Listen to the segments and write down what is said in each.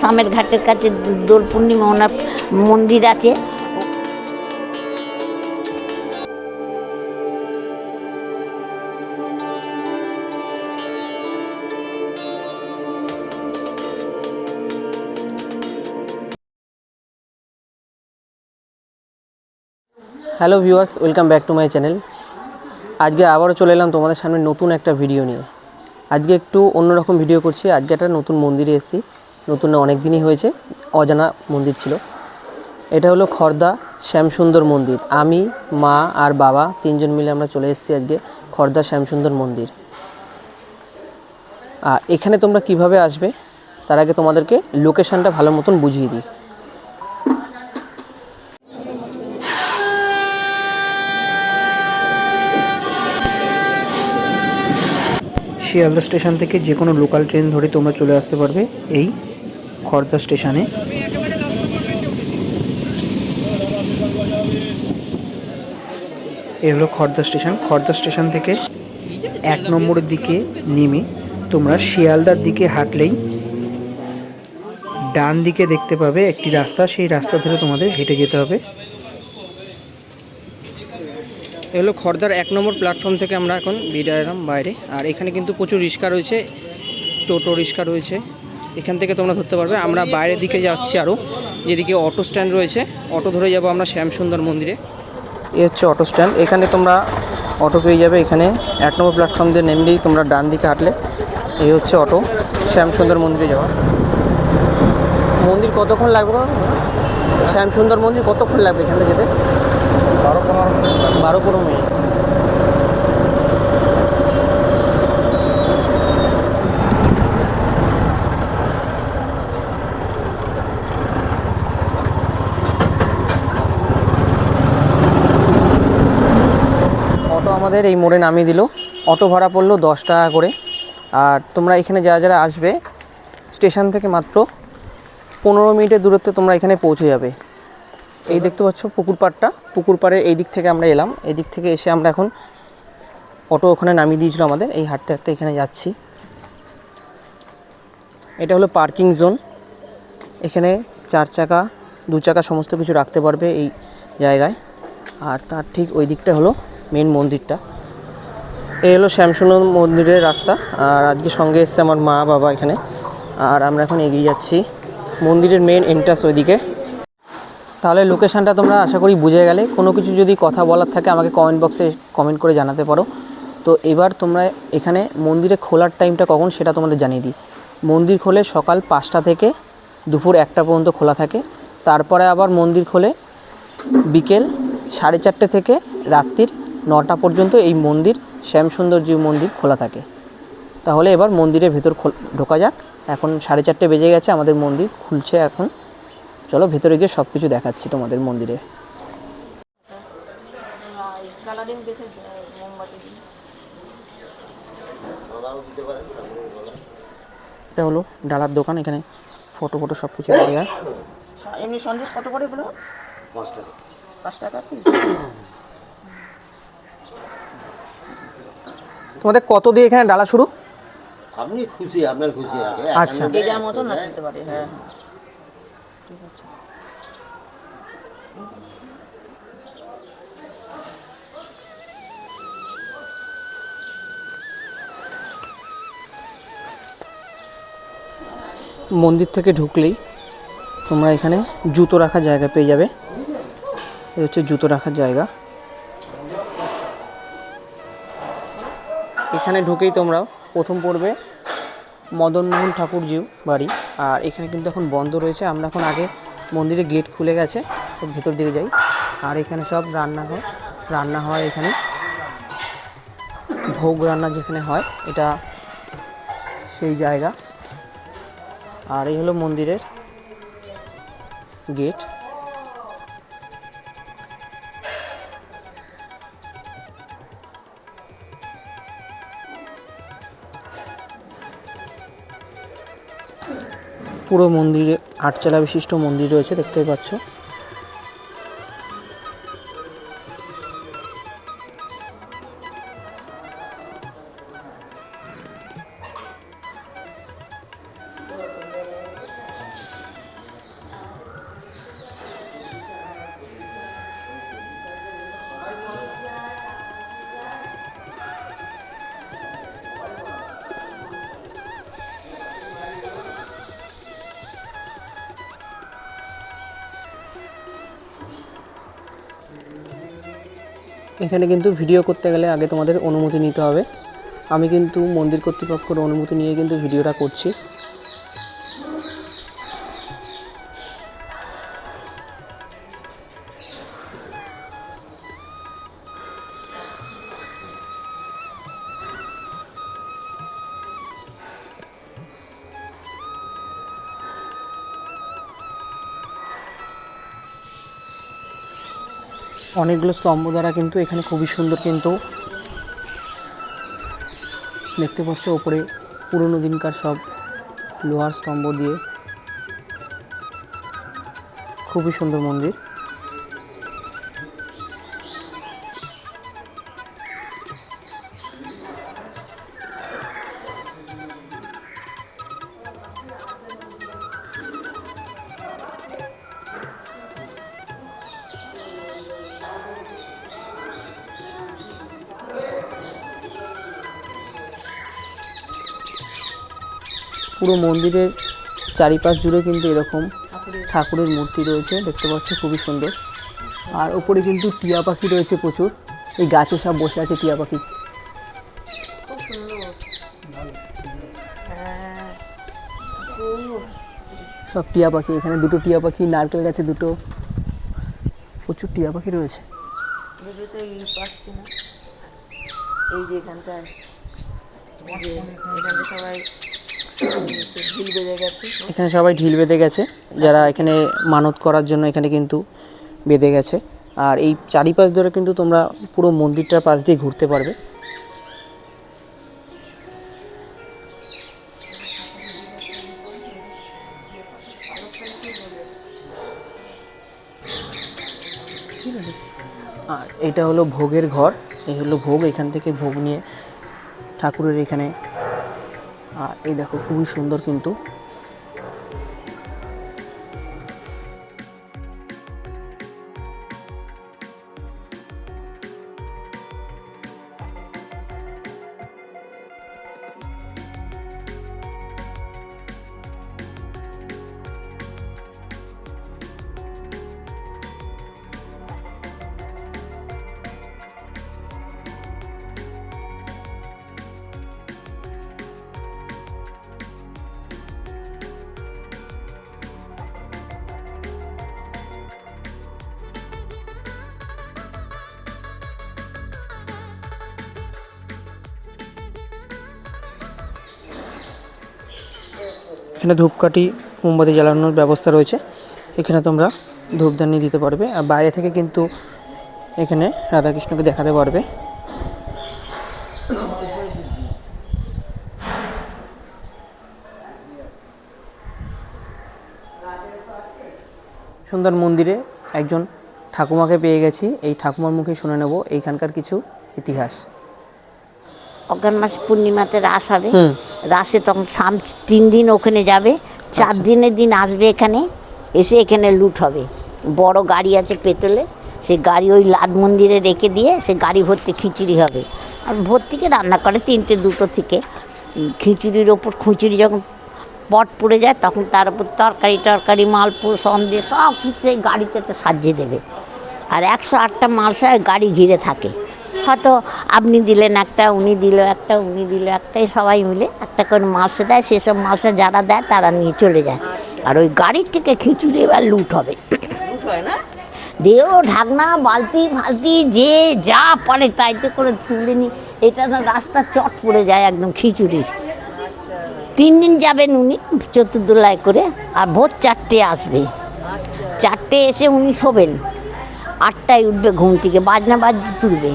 সামের ঘাটের কাছে দোল পূর্ণিমা, ওনার মন্দির আছে। Hello viewers welcome back to my channel আজকে আবারও চলে এলাম তোমাদের সামনে নতুন একটা ভিডিও নিয়ে। আজকে একটু অন্যরকম ভিডিও করছি। আজকে একটা নতুন মন্দিরে এসেছি। নতুন অনেক দিনই হয়েছে। অজানা মন্দির ছিল। এটা হলো খর্দা শ্যামসুন্দর মন্দির। আমি, মা আর বাবা তিনজন মিলে আমরা চলে এসেছি আজকে খর্দা শ্যামসুন্দর মন্দির। আর এখানে তোমরা কীভাবে আসবে, তার আগে তোমাদেরকে লোকেশানটা ভালো মতন বুঝিয়ে দিই। শিয়ালদা স্টেশন থেকে যে কোনো লোকাল ট্রেন ধরে তোমরা চলে আসতে পারবে এই খড়দা স্টেশনে। এ হলো খড়দা স্টেশন। খড়দা স্টেশন থেকে এক নম্বরের দিকে নেমে তোমরা শিয়ালদার দিকে হাঁটলেই ডান দিকে দেখতে পাবে একটি রাস্তা। সেই রাস্তা ধরে তোমাদের হেঁটে যেতে হবে। এ হলো খড়দার এক নম্বর প্ল্যাটফর্ম থেকে আমরা এখন বেরিয়ে এলাম বাইরে। আর এখানে কিন্তু প্রচুর রিক্সা রয়েছে, টোটো রিক্সা রয়েছে। এখান থেকে তোমরা ধরতে পারবে, আমরা বাইরের দিকে যাচ্ছি আরও যেদিকে অটো স্ট্যান্ড রয়েছে অটো ধরে যাব আমরা শ্যামসুন্দর মন্দিরে। এ হচ্ছে অটো স্ট্যান্ড এখানে তোমরা অটো পেয়ে যাবে। এখানে এক নম্বর প্ল্যাটফর্ম দিয়ে নেমলেই তোমরা ডান দিকে হাঁটলে, এই হচ্ছে অটো শ্যামসুন্দর মন্দিরে যাওয়া। মন্দির কতক্ষণ লাগবে? শ্যামসুন্দর মন্দির কতক্ষণ লাগবে এখানে যেতে? বারো পনেরো মিনিট অটো আমাদের এই মোড়ে নামিয়ে দিল। অটো ভাড়া পড়ল দশ টাকা করে। আর তোমরা এখানে যারা যারা আসবে, স্টেশন থেকে মাত্র পনেরো মিনিটের দূরত্বে তোমরা এখানে পৌঁছে যাবে। এই দেখতে পাচ্ছ পুকুর পাড়টা। পুকুর পাড়ের এই দিক থেকে আমরা এলাম। এই দিক থেকে এসে আমরা এখন অটো ওখানে নামিয়ে দিয়েছিল আমাদের। এই হাঁটতে হাঁটতে এখানে যাচ্ছি। এটা হলো পার্কিং জোন। এখানে চার চাকা, দু চাকা সমস্ত কিছু রাখতে পারবে এই জায়গায়। আর তার ঠিক ওই দিকটা হলো মেন মন্দিরটা। এই হলো শ্যামসুন্দর মন্দিরের রাস্তা। আর আজকে সঙ্গে এসছে আমার মা, বাবা এখানে। আর আমরা এখন এগিয়ে যাচ্ছি। মন্দিরের মেন এন্ট্রান্স ওইদিকে। তাহলে লোকেশানটা তোমরা আশা করি বুঝে গেলে। কোনো কিছু যদি কথা বলার থাকে, আমাকে কমেন্ট বক্সে কমেন্ট করে জানাতে পারো। তো এবার তোমরা এখানে মন্দিরে খোলার টাইমটা কখন সেটা তোমাদের জানিয়ে দিই। মন্দির খোলে সকাল পাঁচটা থেকে দুপুর একটা পর্যন্ত খোলা থাকে। তারপরে আবার মন্দির খোলে বিকেল সাড়ে চারটে থেকে রাত্রির নটা পর্যন্ত এই মন্দির শ্যামসুন্দরজি মন্দির খোলা থাকে। তাহলে এবার মন্দিরের ভেতর ঢোকা যাক। এখন সাড়ে চারটে বেজে গেছে, আমাদের মন্দির খুলছে এখন। চলো ভেতরে গিয়ে সব কিছু দেখাচ্ছি তোমাদের মন্দিরে। এটা হলো ডালার দোকান এখানে ফটো ফটো সব কিছু এমনি সন্দেশ কত করে বলো পাঁচ টাকা। পিস তোমাদের কত দিয়ে এখানে ডালা শুরু? আপনি খুশি আপনার খুশি আচ্ছা। যে যার মতো না দিতে পারে হ্যাঁ। মন্দির থেকে ঢুকলেই তোমরা এখানে জুতো রাখার জায়গা পেয়ে যাবে। এই হচ্ছে জুতো রাখার জায়গা। এখানে ঢুকেই তোমরা প্রথম পড়বে মদনমোহন ঠাকুরজিউ বাড়ি। আর এখানে কিন্তু এখন বন্ধ রয়েছে। আমরা এখন আগে মন্দিরে গেট খুলে গেছে, তো ভেতর দিকে যাই। আর এখানে সব রান্না হয় রান্না হয় এখানে। ভোগ রান্না যেখানে হয়, এটা সেই জায়গা। আর এই হলো মন্দিরের গেট। পুরো মন্দিরে আটচালা বিশিষ্ট মন্দির রয়েছে দেখতেই পাচ্ছ। এখানে কিন্তু ভিডিও করতে গেলে আগে তোমাদের অনুমতি নিতে হবে। আমি কিন্তু মন্দির কর্তৃপক্ষের অনুমতি নিয়ে কিন্তু ভিডিওটা করছি। অনেকগুলো স্তম্ভ দ্বারা কিন্তু এখানে খুবই সুন্দর কিন্তু দেখতে পাচ্ছ ওপরে পুরনো দিনকার সব লোহার স্তম্ভ দিয়ে খুবই সুন্দর মন্দির। পুরো মন্দিরের চারিপাশ জুড়ে কিন্তু এরকম ঠাকুরের মূর্তি রয়েছে দেখতে পাচ্ছ খুবই সুন্দর। আর ওপরে কিন্তু টিয়া পাখি রয়েছে প্রচুর এই গাছে সব বসে আছে টিয়া পাখি। সব টিয়া পাখি এখানে দুটো টিয়া পাখি নারকেল গাছে দুটো প্রচুর টিয়া পাখি রয়েছে। এই যে এখানটা সবাই এখানে সবাই ঢিল বেঁধে গেছে। যারা এখানে মানত করার জন্য এখানে কিন্তু বেঁধে গেছে। আর এই চারিপাশ ধরে কিন্তু তোমরা পুরো মন্দিরটার পাশ দিয়ে ঘুরতে পারবে। আর এটা হলো ভোগের ঘর। এই হলো ভোগ। এখান থেকে ভোগ নিয়ে ঠাকুরের এখানে আর এই দেখো খুবই সুন্দর কিন্তু এখানে ধূপকাঠি মোমবাতি জ্বালানোর ব্যবস্থা রয়েছে। এখানে তোমরা ধূপদানি দিতে পারবে। আর বাইরে থেকে কিন্তু এখানে রাধাকৃষ্ণকে দেখাতে পারবে। সুন্দর মন্দিরে একজন ঠাকুমাকে পেয়ে গেছি। এই ঠাকুমার মুখে শুনে নেব, এইখানকার কিছু ইতিহাস। অজ্ঞান মাস পূর্ণিমাতে রাস হবে। রাসে তখন সাম তিন দিন ওখানে যাবে। চার দিনের দিন আসবে এখানে এসে এখানে লুট হবে। বড় গাড়ি আছে পেতলে সে গাড়ি ওই লাদ মন্দিরে রেখে দিয়ে সে গাড়ি ভর্তি খিচুড়ি হবে। আর ভোর থেকে রান্না করে তিনটে দুটো থেকে। খিচুড়ির ওপর খিচুড়ি যখন পট পড়ে যায় তখন তার উপর তরকারি টরকারি মালপুর সন্দেশ সব কিছু এই গাড়িতে সাজিয়ে দেবে। আর একশো আটটা মালসা গাড়ি ঘিরে থাকে। হয়তো আপনি দিলেন একটা উনি দিল একটা উনি দিল একটাই সবাই মিলে একটা করে মালসা দেয়। সেসব মালসা যারা দেয় তারা নিয়ে চলে যায়। আর ওই গাড়ির থেকে খিচুড়ি এবার লুট হবে। দেও ঢাকনা বালতি ফালতি যে যা পারে তাইতে করে তুলে নি এটা তো রাস্তা চট পড়ে যায় একদম খিচুড়ির। তিন দিন যাবেন উনি চতুর্দোলায় করে আর ভোর চারটে আসবে। চারটে এসে উনি শোবেন। আটটায় উঠবে ঘুম থেকে বাজনা বাজতে তুলবে।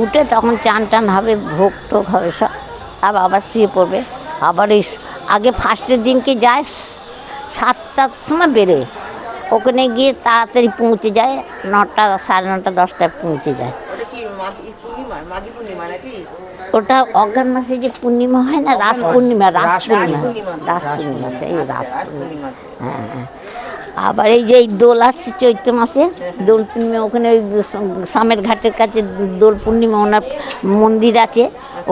উঠে তখন চান টান হবে ভোগ টোগ হবে সব। আবার আবার শুয়ে পড়বে। আবার এই আগে ফার্স্টের দিনকে যায় সাতটার সময় বেরোয়। ওখানে গিয়ে তাড়াতাড়ি পৌঁছে যায় নটা সাড়ে নটা দশটায় পৌঁছে যায়। ওটা অজ্ঞান মাসে যে পূর্ণিমা হয় না রাস পূর্ণিমা রাস পূর্ণিমা। রাস পূর্ণিমা সেই রাস রাস পূর্ণিমা। হ্যাঁ হ্যাঁ। আবার এই যে এই দোল আসছে চৈত্র মাসে দোল পূর্ণিমা ওখানে ওই সামের ঘাটের কাছে দোল পূর্ণিমা ওনার মন্দির আছে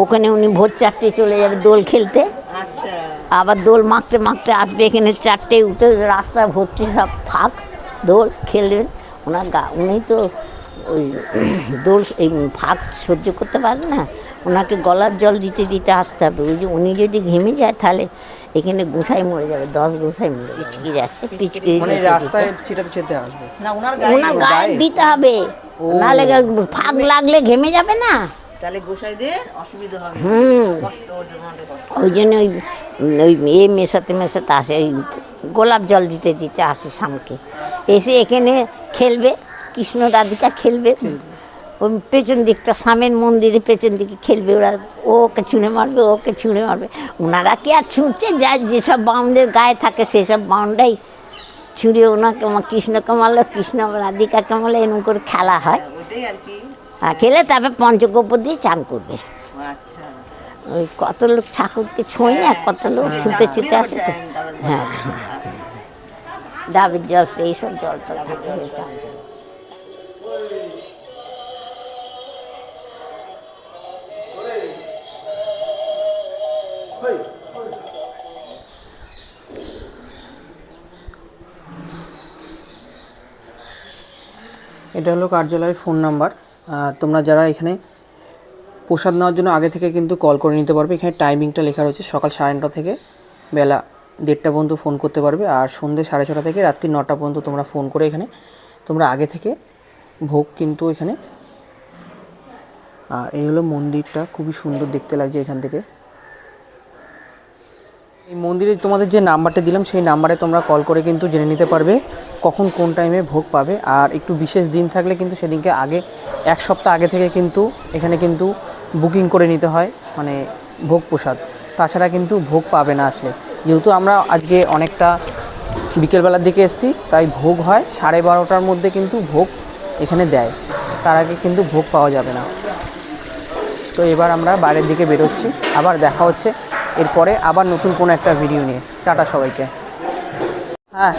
ওখানে উনি ভোর চারটে চলে যাবে দোল খেলতে। আচ্ছা। আবার দোল মাখতে মাখতে আসবে এখানে চারটে উঠে রাস্তা ভর্তি সব ফাঁক দোল খেলবেন। ওনার গা উনি তো ওই দোল এই ফাঁক সহ্য করতে পারেন না। ওনাকে গলার জল দিতে দিতে আসতে হবে। ওই যে উনি যদি ঘেমে যায় তাহলে এখানে গোসাই মরে যাবে দশ গোসাই মরে পিচকি যাচ্ছে পিচকি রাস্তায় ছিটাতে ছিটাতে আসবে। না ওনার গায়ে দিতে হবে। নাহলে ফাঁক লাগলে ঘেমে যাবে না। তাহলে গোসাইদের অসুবিধা হবে। হুম। ওই জন্য ওই ওই এ মেশাতে মেশাতে আসে ওই গোলাপ জল দিতে দিতে আসে স্বামীকে এসে এখানে খেলবে কৃষ্ণ রাধিকা খেলবে। ওই পেছন দিকটা স্বামীর মন্দিরে পেছন দিকে খেলবে ওরা। ওকে ছুঁড়ে মারবে ওকে ছুঁড়ে মারবে। ওনারা কি আর ছুঁড়ছে? যা যেসব বাউন্ডের গায়ে থাকে সেসব বাউন্ডাই ছুঁড়ে ওনাকে কৃষ্ণকে মারলো কৃষ্ণ রাধিকাকে মারলো এরকম করে খেলা হয়। আর খেলে তারপরে পঞ্চগব্য দিয়ে চান করবে। আচ্ছা ওই কত লোক ঠাকুরকে ছোঁয় না কত লোক ছুটে ছুটে আসে তো। হ্যাঁ ডাবের জল সেই সব জল টল থাকে হয়ে চান এটা হলো কার্যালয়ের ফোন নাম্বার তোমরা যারা এখানে প্রসাদ নেওয়ার জন্য আগে থেকে কিন্তু কল করে নিতে পারবে। এখানে টাইমিংটা লেখা রয়েছে সকাল সাড়ে নটা থেকে বেলা দেড়টা পর্যন্ত ফোন করতে পারবে। আর সন্ধ্যে সাড়ে ছটা থেকে রাত্রি নটা পর্যন্ত তোমরা ফোন করে এখানে তোমরা আগে থেকে ভোগ কিন্তু এখানে আর এই হলো মন্দিরটা। খুবই সুন্দর দেখতে লাগছে এখান থেকে। এই মন্দিরে তোমাদের যে নাম্বারটা দিলাম, সেই নাম্বারে তোমরা কল করে কিন্তু জেনে নিতে পারবে কখন কোন টাইমে ভোগ পাবে। আর একটু বিশেষ দিন থাকলে কিন্তু সেদিনকে আগে, এক সপ্তাহ আগে থেকে কিন্তু এখানে কিন্তু বুকিং করে নিতে হয় মানে ভোগ প্রসাদ। তাছাড়া কিন্তু ভোগ পাবে না আসলে। যেহেতু আমরা আজকে অনেকটা বিকেলবেলার দিকে এসেছি, তাই ভোগ হয়, সাড়ে বারোটার মধ্যে কিন্তু ভোগ এখানে দেয়। তার আগে কিন্তু ভোগ পাওয়া যাবে না। তো এবার আমরা বাইরের দিকে বেরোচ্ছি। আবার দেখা হচ্ছে এরপরে আবার নতুন কোনো একটা ভিডিও নিয়ে। টাটা সবাইকে। হ্যাঁ।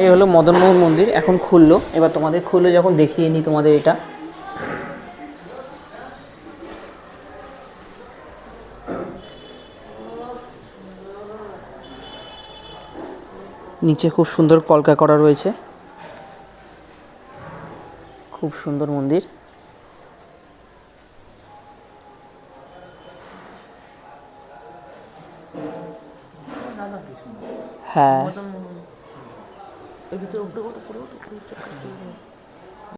এই হলো মদনমোহন মন্দির এখন খুললো। এবার তোমাদের খুললো যখন দেখিয়ে নিই তোমাদের এটা। নিচে খুব সুন্দর কলকা করা রয়েছে। খুব সুন্দর মন্দির। হ্যাঁ।